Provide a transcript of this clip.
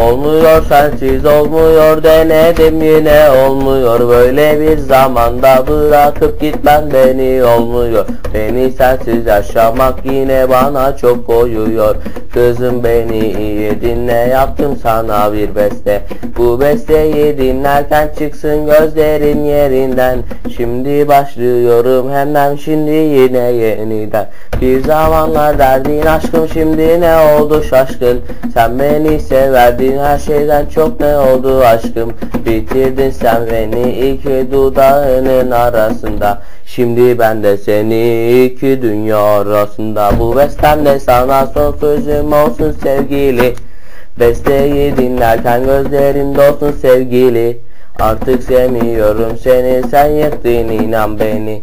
Olmuyor sensiz olmuyor denedim yine. Olmuyor Böyle bir zamanda bırakıp gitmen beni. Olmuyor Beni sensiz yaşamak yine bana çok koyuyor. Kızım beni iyi dinle yaptım sana bir beste. Bu besteyi dinlerken çıksın gözlerin yerinden. Şimdi başlıyorum hemen şimdi yine yeniden. Bir zamanlar derdin aşkım şimdi ne oldu şaşkın? Sen beni severdin her şeyden çok ne oldu aşkım? Bitirdin sen beni iki dudağının arasında. Şimdi ben de seni iki dünya arasında. Bu bestemde sana son sözüm olsun sevgili. Besteyi dinlerken gözlerin dolsun sevgili. Artık sevmiyorum seni sen yıktın inan beni